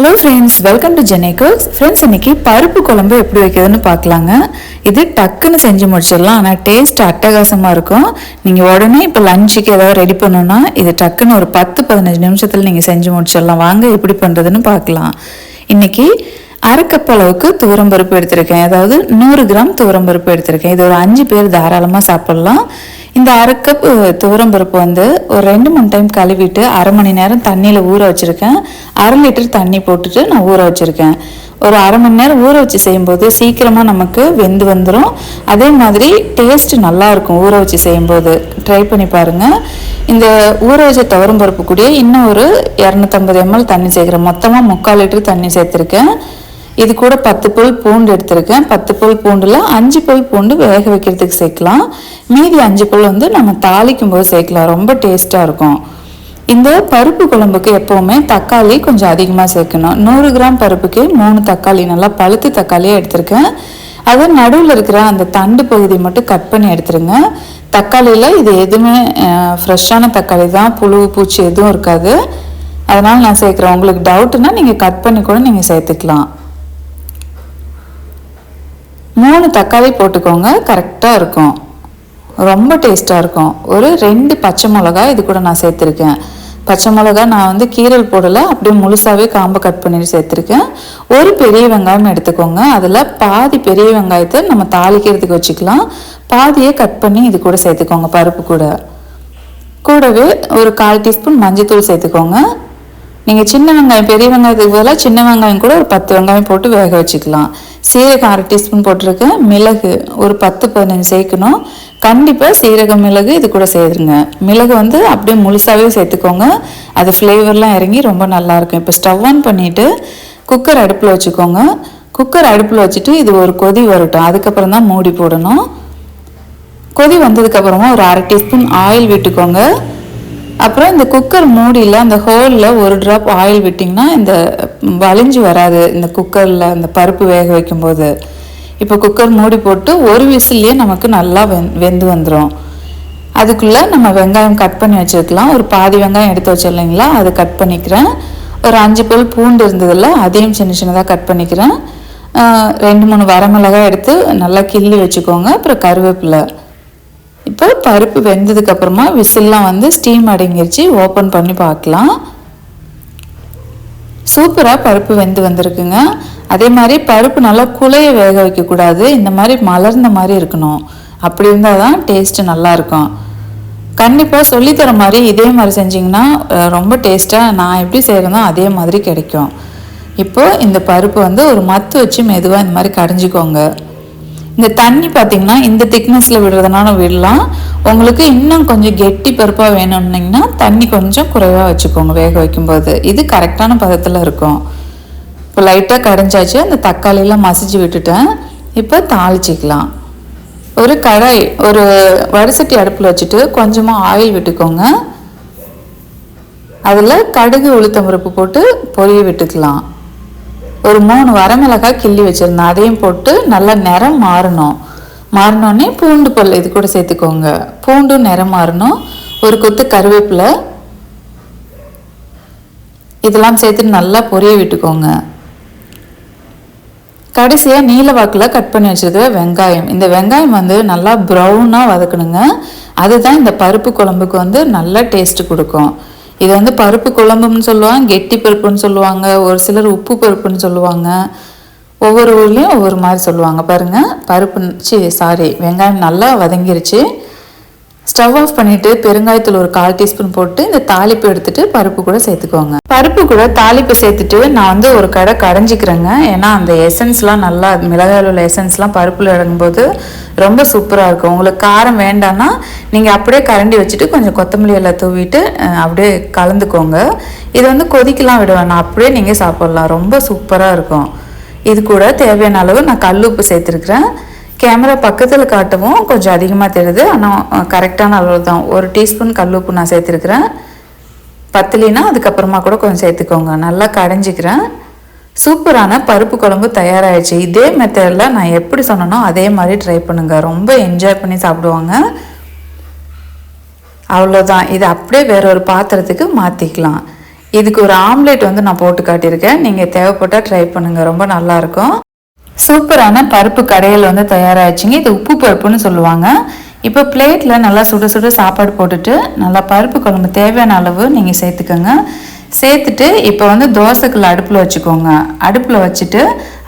Hello friends welcome to Jenai cooks friends இன்னைக்கு பருப்பு குழம்பு எப்படி வைக்கிறதுன்னு பார்க்கலாங்க. இது டக்குன்னு செஞ்சு முடிச்சிடலாம் ஆனால் டேஸ்ட் அட்டகாசமாக இருக்கும். நீங்கள் உடனே இப்போ லஞ்சுக்கு ஏதாவது ரெடி பண்ணணும்னா இது டக்குன்னு ஒரு பத்து பதினஞ்சு நிமிஷத்தில் நீங்கள் செஞ்சு முடிச்சிடலாம். வாங்க எப்படி பண்ணுறதுன்னு பார்க்கலாம். இன்னைக்கு அரை கப் அளவுக்கு துவரம்பருப்பு எடுத்திருக்கேன். அதாவது நூறு கிராம் துவரம்பருப்பு எடுத்திருக்கேன். இது ஒரு அஞ்சு பேர் தாராளமாக சாப்பிட்லாம். இந்த அரை கப் துவரம்பருப்பு வந்து ஒரு ரெண்டு மூணு டைம் கழுவிட்டு அரை மணி நேரம் தண்ணியில் ஊற வச்சுருக்கேன். அரை லிட்டர் தண்ணி போட்டுட்டு நான் ஊற வச்சுருக்கேன். ஒரு அரை மணி நேரம் ஊற வச்சு செய்யும்போது சீக்கிரமாக நமக்கு வெந்து வந்துடும் அதே மாதிரி டேஸ்ட் நல்லாயிருக்கும் ஊற வச்சு செய்யும்போது. ட்ரை பண்ணி பாருங்கள் இந்த ஊற வச்ச துவரம்பருப்பு கூட இன்னும் ஒரு இரநூத்தம்பது எம்எல் தண்ணி சேர்க்குறேன். மொத்தமாக முக்கால் லிட்டர் தண்ணி சேர்த்துருக்கேன். இது கூட பத்து புல் பூண்டு எடுத்திருக்கேன். பத்து புல் பூண்டில் அஞ்சு புல் பூண்டு வேக வைக்கிறதுக்கு சேர்க்கலாம். மீதி அஞ்சு புல் வந்து நம்ம தாளிக்கும் போது சேர்க்கலாம். ரொம்ப டேஸ்ட்டாக இருக்கும். இந்த பருப்பு குழம்புக்கு எப்போவுமே தக்காளி கொஞ்சம் அதிகமாக சேர்க்கணும். நூறு கிராம் பருப்புக்கு மூணு தக்காளி நல்லா பழுத்து தக்காளியே எடுத்திருக்கேன். அது நடுவில் இருக்கிற அந்த தண்டு பகுதி மட்டும் கட் பண்ணி எடுத்துருங்க. தக்காளியில் இது எதுவுமே ஃப்ரெஷ்ஷான தக்காளி தான். புழு பூச்சி எதுவும் இருக்காது. அதனால் நான் சேர்க்குறேன். உங்களுக்கு டவுட்டுன்னா நீங்கள் கட் பண்ணி கூட நீங்கள் சேர்த்துக்கலாம். மூணு தக்காளி போட்டுக்கோங்க. கரெக்டாக இருக்கும். ரொம்ப டேஸ்ட்டாக இருக்கும். ஒரு ரெண்டு பச்சை மிளகா இது கூட நான் சேர்த்துருக்கேன். பச்சை மிளகா நான் வந்து கீரல் போடலை. அப்படியே முழுசாகவே காம்பை கட் பண்ணிட்டு சேர்த்துருக்கேன். ஒரு பெரிய வெங்காயம் எடுத்துக்கோங்க. அதில் பாதி பெரிய வெங்காயத்தை நம்ம தாளிக்கிறதுக்கு வச்சுக்கலாம். பாதியை கட் பண்ணி இது கூட சேர்த்துக்கோங்க பருப்பு கூட. கூடவே ஒரு கால் டீஸ்பூன் மஞ்சள்தூள் சேர்த்துக்கோங்க. நீங்கள் சின்ன வெங்காயம் பெரிய வெங்காயத்துக்கு பதிலாக சின்ன வெங்காயம் கூட ஒரு பத்து வெங்காயம் போட்டு வேக வச்சுக்கலாம். சீரகம் அரை டீஸ்பூன் போட்டிருக்கேன். மிளகு ஒரு பத்து பதினஞ்சு சேர்க்கணும். கண்டிப்பாக சீரகம் மிளகு இது கூட சேர்த்துருங்க. மிளகு வந்து அப்படியே முழுசாகவே சேர்த்துக்கோங்க. அது ஃப்ளேவர்லாம் இறங்கி ரொம்ப நல்லாயிருக்கும் இப்போ ஸ்டவ் ஆன் பண்ணிவிட்டு குக்கர் அடுப்பில் வச்சுக்கோங்க. குக்கர் அடுப்பில் வச்சுட்டு இது ஒரு கொதி வரட்டும். அதுக்கப்புறம் தான் மூடி போடணும். கொதி வந்ததுக்கப்புறமா ஒரு அரை டீஸ்பூன் ஆயில் விட்டுக்கோங்க. அப்புறம் இந்த குக்கர் மூடியில் அந்த ஹோலில் ஒரு ட்ராப் ஆயில் விட்டிங்கன்னா இந்த வலிஞ்சு வராது. இந்த குக்கரில் இந்த பருப்பு வேக வைக்கும்போது. இப்போ குக்கர் மூடி போட்டு ஒரு விசில்லையே நமக்கு நல்லா வெந் வெந்து வந்துடும் அதுக்குள்ளே நம்ம வெங்காயம் கட் பண்ணி வச்சுருக்கலாம். ஒரு பாதி வெங்காயம் எடுத்து வச்சிடலைங்களா அதை கட் பண்ணிக்கிறேன். ஒரு அஞ்சு பல் பூண்டு இருந்ததில்ல அதையும் சின்ன சின்னதாக கட் பண்ணிக்கிறேன். ரெண்டு மூணு வரமிளகாய் எடுத்து நல்லா கிள்ளி வச்சுக்கோங்க. அப்புறம் கருவேப்பிலை. இப்போ பருப்பு வெந்ததுக்கு அப்புறமா விசில்லாம் வந்து ஸ்டீம் அடங்கிருச்சு. ஓப்பன் பண்ணி பார்க்கலாம். சூப்பராக பருப்பு வெந்து வந்திருக்குங்க. அதே மாதிரி பருப்பு நல்லா குலைய வேக வைக்கக்கூடாது. இந்த மாதிரி மலர்ந்த மாதிரி இருக்கணும். அப்படி இருந்தால் தான் டேஸ்ட்டு நல்லாயிருக்கும் கண்டிப்பாக சொல்லித்தர மாதிரி இதே மாதிரி செஞ்சிங்கன்னா ரொம்ப டேஸ்ட்டாக நான் எப்படி செய்கிறதோ அதே மாதிரி கிடைக்கும். இப்போது இந்த பருப்பு வந்து ஒரு மத்து வச்சு மெதுவாக இந்த மாதிரி கடைஞ்சிக்கோங்க. இந்த தண்ணி பார்த்தீங்கன்னா இந்த திக்னஸில் விடுறதுனால விடலாம். உங்களுக்கு இன்னும் கொஞ்சம் கெட்டி பருப்பாக வேணும்னிங்கன்னா தண்ணி கொஞ்சம் குறைவாக வச்சுக்கோங்க வேக வைக்கும்போது. இது கரெக்டான பதத்தில் இருக்கும். இப்போ லைட்டாக கரைஞ்சாச்சு அந்த தக்காளியெல்லாம் மசிச்சு விட்டுட்டேன். இப்போ தாளிச்சிக்கலாம். ஒரு கடாய் ஒரு வடசட்டி அடுப்பில் வச்சுட்டு கொஞ்சமாக ஆயில் விட்டுக்கோங்க. அதில் கடுகு உளுத்தம் பருப்பு போட்டு பொரிய விட்டுக்கலாம். ஒரு மூணு வரமிளகாய் கிள்ளி வச்சுருந்தேன். அதையும் போட்டு நல்லா நிறம் மாறணும். மாறினோடனே பூண்டு பல் இது கூட சேர்த்துக்கோங்க. பூண்டும் நிறம் மாறணும். ஒரு கொத்து கருவேப்பிலை. இதெல்லாம் சேர்த்துட்டு நல்லா பொரிய விட்டுக்கோங்க. கடைசியாக நீல வாக்கில் கட் பண்ணி வச்சிருக்கிற வெங்காயம். இந்த வெங்காயம் வந்து நல்லா ப்ரௌனாக வதக்கணுங்க. அதுதான் இந்த பருப்பு குழம்புக்கு வந்து நல்ல டேஸ்ட் கொடுக்கும். இது வந்து பருப்பு குழம்புன்னு சொல்லுவாங்க கெட்டி பருப்புன்னு சொல்லுவாங்க ஒரு சிலர் உப்பு பருப்புன்னு சொல்லுவாங்க. ஒவ்வொரு ஊர்லேயும் ஒவ்வொரு மாதிரி சொல்லுவாங்க. பாருங்கள் பருப்பு சி சாரி வெங்காயம் நல்லா வதங்கிருச்சு. ஸ்டவ் ஆஃப் பண்ணிவிட்டு பெருங்காயத்தூள் ஒரு கால் டீஸ்பூன் போட்டு இந்த தாளிப்பு எடுத்துட்டு பருப்பு கூட சேர்த்துக்கோங்க. பருப்பு கூட தாளிப்பு சேர்த்துட்டு நான் வந்து ஒரு கடை கடைஞ்சிக்கிறேங்க. ஏன்னா அந்த எசன்ஸ்லாம் நல்லா மிளகாயில் உள்ள எசன்ஸ்லாம் பருப்பில் இறங்கும்போது ரொம்ப சூப்பராக இருக்கும். உங்களுக்கு காரம் வேண்டாம்னா நீங்கள் அப்படியே கரண்டி வச்சுட்டு கொஞ்சம் கொத்தமல்லி எல்லாம் தூவிட்டு அப்படியே கலந்துக்கோங்க. இது வந்து கொதிக்கலாம் விட வேணாம் அப்படியே நீங்கள் சாப்பிட்லாம். ரொம்ப சூப்பராக இருக்கும். இது கூட தேவையான அளவு நான் கல் உப்பு சேர்த்துருக்குறேன். கேமரா பக்கத்தில் காட்டவும் கொஞ்சம் அதிகமாக தெரியுது ஆனால் கரெக்டான அளவு தான். ஒரு டீஸ்பூன் கல் உப்பு நான் சேர்த்துருக்குறேன். பத்துலினா அதுக்கப்புறமா கூட கொஞ்சம் சேர்த்துக்கோங்க. நல்லா கடைஞ்சிக்கிறேன். சூப்பரான பருப்பு குழம்பு தயாராகிடுச்சு இதே மெத்தடில் நான் எப்படி சொன்னனோ அதே மாதிரி ட்ரை பண்ணுங்கள் ரொம்ப என்ஜாய் பண்ணி சாப்பிடுவாங்க. அவ்வளோதான் இது அப்படியே வேற ஒரு பாத்திரத்துக்கு மாற்றிக்கலாம் இதுக்கு ஒரு ஆம்லேட் வந்து நான் போட்டு காட்டியிருக்கேன். நீங்கள் தேவைப்பட்டால் ட்ரை பண்ணுங்கள் ரொம்ப நல்லாயிருக்கும் சூப்பரான பருப்பு கடையில் வந்து தயாராகிடுச்சிங்க இது உப்பு பருப்புன்னு சொல்லுவாங்க. இப்போ பிளேட்டில் நல்லா சுட சுட சாப்பாடு போட்டுட்டு நல்லா பருப்பு குழம்பு தேவையான அளவு நீங்கள் சேர்த்துக்கோங்க. சேர்த்துட்டு இப்போ வந்து தோசைக்குள்ள அடுப்பில் வச்சுக்கோங்க. அடுப்பில் வச்சுட்டு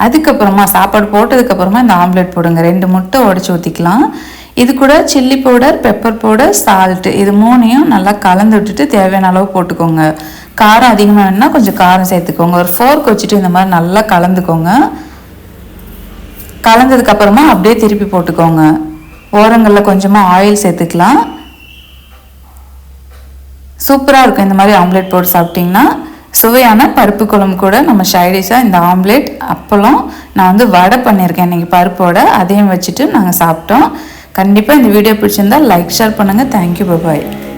அதுக்கப்புறமா சாப்பாடு போட்டதுக்கப்புறமா இந்த ஆம்லேட் போடுங்க. ரெண்டு முட்டை உடச்சி ஊற்றிக்கலாம் இது கூட chilli powder pepper powder salt இது மூணையும் நல்லா கலந்து விட்டுட்டு தேவையான அளவு போட்டுக்கோங்க. காரம் அதிகமாக வேணுன்னா கொஞ்சம் காரம் சேர்த்துக்கோங்க. ஒரு ஃபோர்க் வச்சுட்டு இந்த மாதிரி நல்லா கலந்துக்கோங்க. கலந்ததுக்கப்புறமா அப்படியே திருப்பி போட்டுக்கோங்க. ஓரங்களில் கொஞ்சமாக ஆயில் சேர்த்துக்கலாம். சூப்பராக இருக்கும் இந்த மாதிரி ஆம்லேட் போட்டு சாப்பிட்டிங்கன்னா. சுவையான பருப்பு குழம்பு கூட நம்ம சைடிஷாக இந்த ஆம்லேட் அப்பளம் நான் வந்து வடை பண்ணியிருக்கேன் இன்றைக்கி பருப்போட. அதையும் வச்சுட்டு நாங்கள் சாப்பிட்டோம். கண்டிப்பாக இந்த வீடியோ பிடிச்சிருந்தா லைக் ஷேர் பண்ணுங்கள் தேங்க்யூ பபாய்